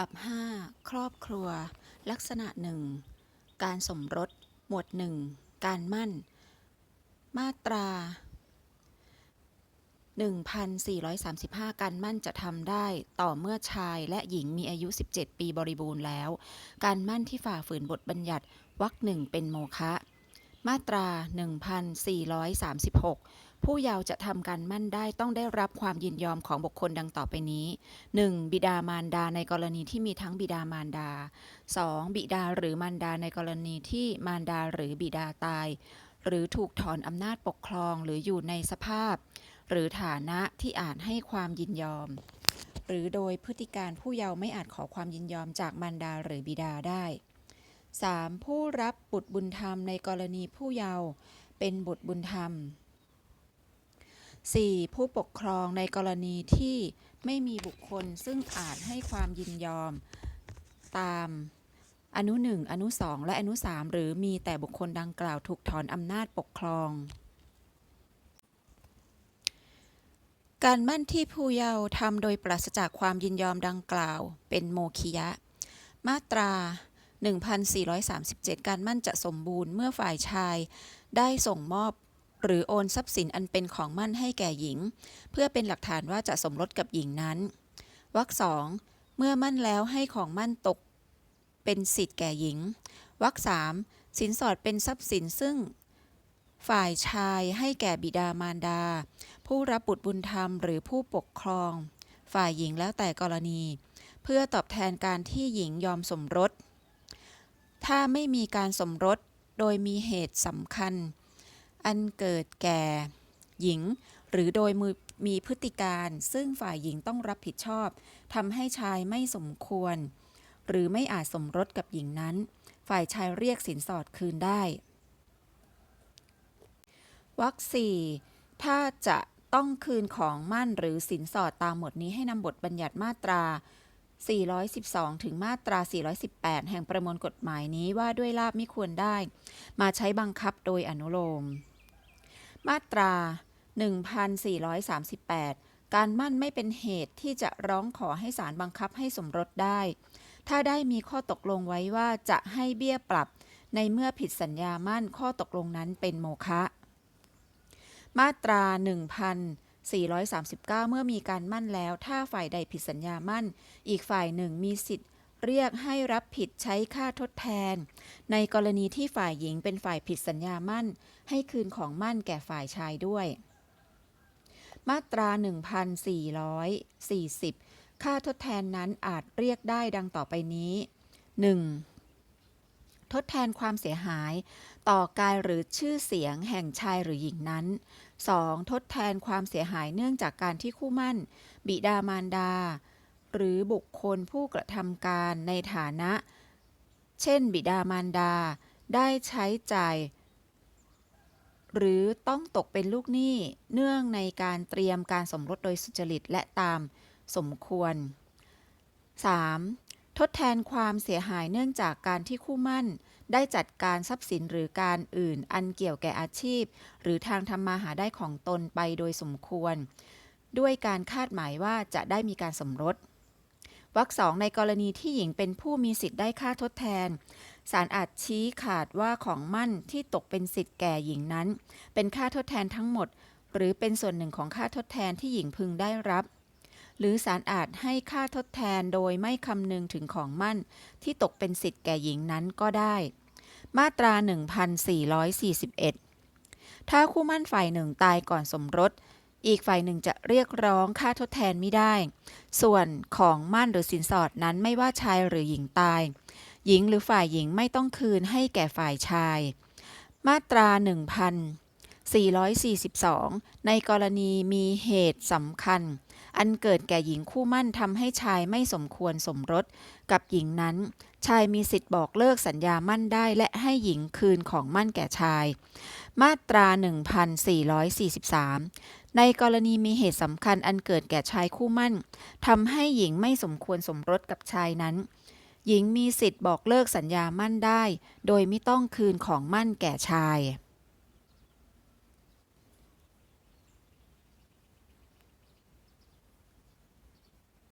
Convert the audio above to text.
บับ5ครอบครัว ลักษณะหนึ่งการสมรส หมวดหนึ่งการมั่น มาตรา 1435 การมั่นจะทำได้ต่อเมื่อชายและหญิงมีอายุ 17 ปีบริบูรณ์แล้ว การมั่นที่ฝ่าฝืนบทบัญญัติวรรคหนึ่งเป็นโมฆะมาตรา 1436 ผู้เยาว์จะทำการมั่นได้ต้องได้รับความยินยอมของบุคคลดังต่อไปนี้ 1. บิดามารดาในกรณีที่มีทั้งบิดามารดา 2. บิดาหรือมารดาในกรณีที่มารดาหรือบิดาตาย หรือถูกถอนอำนาจปกครองหรืออยู่ในสภาพ หรือฐานะที่อาจให้ความยินยอม หรือโดยพฤติการผู้เยาว์ไม่อาจขอความยินยอมจากมารดาหรือบิดาได้ 3. ผู้รับบุตรบุญธรรมในกรณีผู้เยาว์เป็นบุตรบุญธรรม 4. ผู้ปกครองในกรณีที่ไม่มีบุคคลซึ่งอาจให้ความยินยอมตามอนุ 1 อนุ 2 และอนุ 3 หรือมีแต่บุคคลดังกล่าวถูกถอนอำนาจปกครอง การมั่นที่ผู้เยาว์ทำโดยปราศจากความยินยอมดังกล่าว เป็นโมคิยะ มาตรา 1437 การมั่นจะสมบูรณ์เมื่อฝ่ายชายได้ส่งมอบ หรือโอนทรัพย์สินอันเป็นของมั่นให้แก่หญิง เพื่อเป็นหลักฐานว่าจะสมรสกับหญิงนั้นวรรคสองเมื่อมั่นแล้วให้ของมั่นตก เป็นสิทธิ์แก่หญิงวรรคสามสินสอดเป็นทรัพย์สินซึ่ง ฝ่ายชายให้แก่บิดามารดา ผู้รับบุตรบุญธรรมหรือผู้ปกครอง ฝ่ายหญิงแล้วแต่กรณี เพื่อตอบแทนการที่หญิงยอมสมรส ถ้าไม่มีการสมรสโดยมีเหตุสำคัญ อันเกิดแก่หญิง หรือโดยมือมีพฤติการซึ่งฝ่ายหญิงต้องรับผิดชอบทำให้ชายไม่สมควร หรือไม่อาจสมรสกับหญิงนั้น ฝ่ายชายเรียกสินสอดคืนได้วรรคสี่ถ้าจะต้องคืนของมั่นหรือสินสอดตามหมดนี้ให้นำบทบัญญัติมาตรา 412 ถึงมาตรา 418 แห่งประมวลกฎหมายนี้ว่าด้วยลาบไม่ควรได้ มาใช้บังคับโดยอนุโลม มาตรา 1438 การมั่นไม่เป็นเหตุที่จะร้องขอให้ศาลบังคับให้สมรสได้ ถ้าได้มีข้อตกลงไว้ว่าจะให้เบี้ยปรับ ในเมื่อผิดสัญญามั่นข้อตกลงนั้นเป็นโมฆะ มาตรา 1439 เมื่อมีการมั่นแล้ว ถ้าฝ่ายใดผิดสัญญามั่น อีกฝ่ายหนึ่งมีสิทธิ์ เรียกให้รับผิดใช้ค่าทดแทน ในกรณีที่ฝ่ายหญิงเป็นฝ่ายผิดสัญญามั่น ให้คืนของมั่นแก่ฝ่ายชายด้วย มาตรา 1440 ค่าทดแทนนั้นอาจเรียกได้ดังต่อไปนี้ 1. ทดแทนความเสียหาย ต่อกายหรือชื่อเสียงแห่งชายหรือหญิงนั้น 2. ทดแทนความเสียหายเนื่องจากการที่คู่มั่น บิดามารดา หรือบุคคลผู้กระทำการในฐานะ เช่น บิดามารดา ได้ใช้จ่าย หรือต้องตกเป็นลูกหนี้เนื่องในการเตรียมการสมรสโดยสุจริตและตามสมควร 3. ทดแทนความเสียหายเนื่องจากการที่คู่มั่น ได้จัดการทรัพย์สินหรือการอื่นอันเกี่ยวแก่อาชีพ หรือทางทำมาหาได้ของตนไปโดยสมควร ด้วยการคาดหมายว่าจะได้มีการสมรส วรรคสองในกรณีที่หญิงเป็นผู้มีสิทธิ์ได้ค่าทดแทนศาลอาจชี้ขาดว่าของมั่นที่ตกเป็นสิทธิ์แก่หญิงนั้น เป็นค่าทดแทนทั้งหมด หรือเป็นส่วนหนึ่งของค่าทดแทนที่หญิงพึงได้รับ หรือศาลอาจให้ค่าทดแทนโดยไม่คำนึงถึงของมั่น ที่ตกเป็นสิทธิ์แก่หญิงนั้นก็ได้ มาตรา 1441 ถ้าคู่มั่นฝ่ายหนึ่งตายก่อนสมรส อีกฝ่ายหนึ่งจะเรียกร้องค่าทดแทนไม่ได้ ส่วนของมั่นหรือสินสอดนั้นไม่ว่าชายหรือหญิงตาย หญิงหรือฝ่ายหญิงไม่ต้องคืนให้แก่ฝ่ายชาย มาตรา 1442 ในกรณีมีเหตุสำคัญ อันเกิดแก่หญิงคู่มั่นทำให้ชายไม่สมควรสมรส กับหญิงนั้น ชายมีสิทธิ์บอกเลิกสัญญามั่นได้ และให้หญิงคืนของมั่นแก่ชาย มาตรา 1443 ในกรณีมีเหตุสำคัญอันเกิดแก่ชายคู่มั่นทำให้หญิงไม่สมควรสมรสกับชายนั้น หญิงมีสิทธิ์บอกเลิกสัญญามั่นได้ โดยไม่ต้องคืนของมั่นแก่ชาย